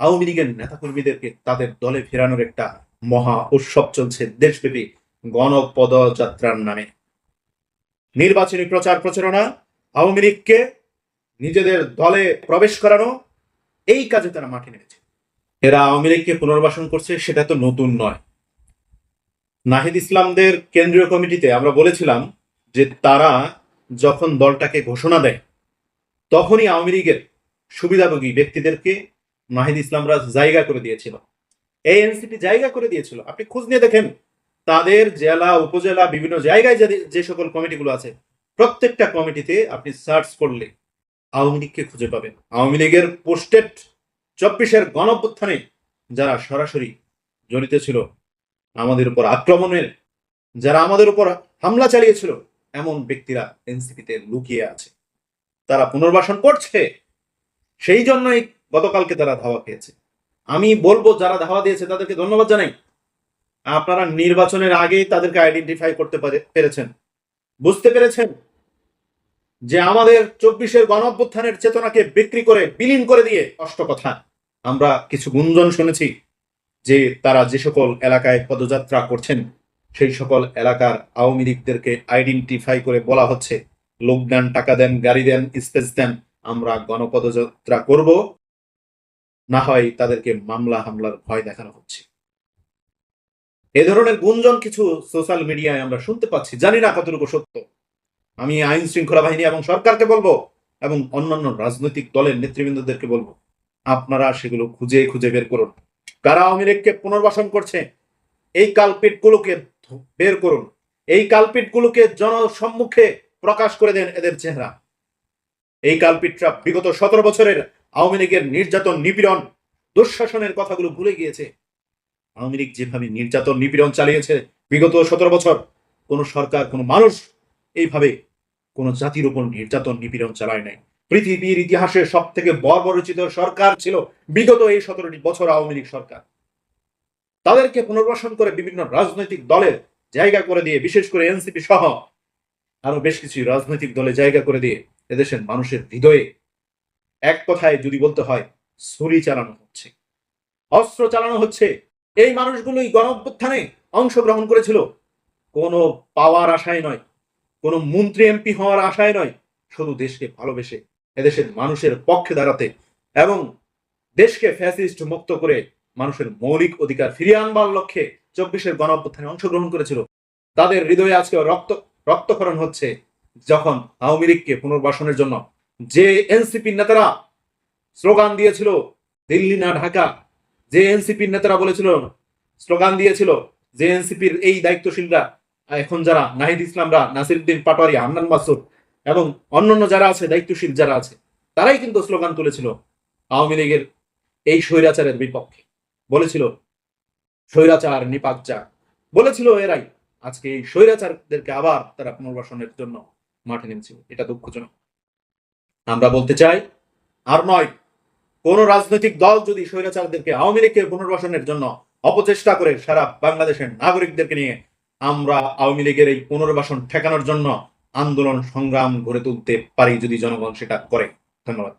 আওয়ামী লীগের নেতাকর্মীদেরকে তাদের দলে ফেরানোর একটা মহা উৎসব চলছে দেশব্যাপী গণপদযাত্রার নামে। নির্বাচনী প্রচার প্রচারণা, আওয়ামী লীগকে নিজেদের দলে প্রবেশ করানো, এই কাজে তারা মাঠে নেমেছে। এরা আওয়ামী লীগকে পুনর্বাসন করছে, সেটা তো নতুন নয়। নাহিদ ইসলামদের কেন্দ্রীয় কমিটিতে আমরা বলেছিলাম যে তারা যখন দলটাকে ঘোষণা দেয়, তখনই আওয়ামী লীগের সুবিধাভোগী ব্যক্তিদেরকে নাহিদ ইসলামরা জায়গা করে দিয়েছিল। এই এনসিপি জায়গা করে দিয়েছিল। আপনি খোঁজ নিয়ে দেখেন, তাদের জেলা, উপজেলা, বিভিন্ন জায়গায় যে সকল কমিটিগুলো আছে, প্রত্যেকটা কমিটিতে আপনি সার্চ করলে আওয়ামী লীগকে খুঁজে পাবেন। আওয়ামী লীগের পোস্টেড চব্বিশের গণঅভ্যুত্থানে যারা সরাসরি জড়িত ছিল, আমাদের উপর আক্রমণের, যারা আমাদের উপর হামলা চালিয়েছিল, এমন ব্যক্তিরা এনসিপিতে লুকিয়ে আছে। তারা পুনর্বাসন করছে। সেই জন্যই গতকালকে তারা ধাওয়া খেয়েছে। আমি বলব, যারা ধাওয়া দিয়েছে, তাদেরকে ধন্যবাদ জানাই। আপনারা নির্বাচনের আগেই তাদেরকে আইডেন্টিফাই করতে পারে- পেরেছেন। বুঝতে পেরেছেন যে আমাদের চব্বিশের গণ অভ্যুত্থানের চেতনাকে বিক্রি করে, বিলীন করে দিয়ে কষ্ট কথা। আমরা কিছু গুঞ্জন শুনেছি যে তারা যে সকল এলাকায় পদযাত্রা করছেন, সেই সকল এলাকার আওয়ামী লীগদেরকে আইডেন্টিফাই করে বলা হচ্ছে, লোক দেন, টাকা দেন, গাড়ি দেন, স্পেস দেন, আমরা গণপদযাত্রা করব। না হয় তাদেরকে মামলা হামলার ভয় দেখানো হচ্ছে। এ ধরনের গুঞ্জন কিছু সোশ্যাল মিডিয়ায় আমরা শুনতে পাচ্ছি। জানি না কতটুকু সত্য। আমি আইন শৃঙ্খলা বাহিনী এবং সরকারকে বলব এবং অন্যান্য রাজনৈতিক দলের নেতৃবৃন্দদেরকে বলব, আপনারা সেগুলো খুঁজে খুঁজে বের করুন। কারা লীগকে পুনর্বাসন করছে, এই কালপিটগুলোকে বের করুন। এই কালপিটগুলোকে জনসম্মুখে প্রকাশ করে দেন এদের চেহারা। এই কালপিটরা বিগত সতেরো বছরের আওয়ামী লীগের নির্যাতন নিপীড়ন, দুঃশাসনের কথাগুলো ভুলে গিয়েছে। আওয়ামী লীগ যেভাবে নির্যাতন নিপীড়ন চালিয়েছে বিগত সতেরো বছর, কোনো সরকার, কোনো মানুষ এইভাবে কোনো জাতির উপর নির্যাতন নিপীড়ন চালায় নাই। পৃথিবীর ইতিহাসে সব থেকে বর্বরচিত সরকার ছিল বিগত এই সতেরোটি বছর আওয়ামী লীগ সরকার। তাদেরকে পুনর্বাসন করে বিভিন্ন রাজনৈতিক দলের জায়গা করে দিয়ে, বিশেষ করে এনসিপি সহ আরও বেশ কিছু রাজনৈতিক দলে জায়গা করে দিয়ে এদেশের মানুষের হৃদয়ে এক কথায় যদি বলতে হয়, ছুরি চালানো হচ্ছে। অস্ত্র চালানো হচ্ছে। এই মানুষগুলোই গণ অভ্যুত্থানে অংশগ্রহণ করেছিল। কোনো পাওয়ার আশায় নয়, কোনো মন্ত্রী এমপি হওয়ার আশায় নয়, শুধু দেশকে ভালোবেসে এদেশের মানুষের পক্ষে দাঁড়াতে এবং দেশকে ফ্যাসিস্ট মুক্ত করে মানুষের মৌলিক অধিকার ফিরিয়ে আনবার লক্ষ্যে চব্বিশের গণ অভ্যুত্থানে অংশগ্রহণ করেছিল। তাদের হৃদয়ে আজকে রক্ত, রক্তক্ষরণ হচ্ছে যখন আওয়ামী লীগকে পুনর্বাসনের জন্য যে এনসিপি নেতারা স্লোগান দিয়েছিল, দিল্লি না ঢাকা, যে এনসিপির নেতারা বলেছিল, স্লোগান দিয়েছিল যে এনসিপির এই দায়িত্বশীলরা, এখন যারা নাহিদ ইসলামরা, নাসিরুদ্দিন পাটোয়ারি, হান্নান মাসুদ এবং অন্যান্য যারা আছে, দায়িত্বশীল যারা আছে, তারাই কিন্তু স্লোগান তুলেছিল আওয়ামী লীগের এই স্বৈরাচারের বিপক্ষে। বলেছিল, স্বৈরাচার নিপাক যা বলেছিল এরাই, আজকে এই স্বৈরাচারদেরকে আবার তারা পুনর্বাসনের জন্য মাঠে নেমেছিল। এটা দুঃখজনক। আমরা বলতে চাই, আর নয়, কোন রাজনৈতিক দল যদি স্বৈরাচারদেরকে আওয়ামী লীগকে পুনর্বাসনের জন্য অপচেষ্টা করে সারা বাংলাদেশের নাগরিকদেরকে নিয়ে, আমরা আওয়ামী লীগের এই পুনর্বাসন ঠেকানোর জন্য আন্দোলন সংগ্রাম গড়ে তুলতে পারি যদি জনগণ সেটা করে। ধন্যবাদ।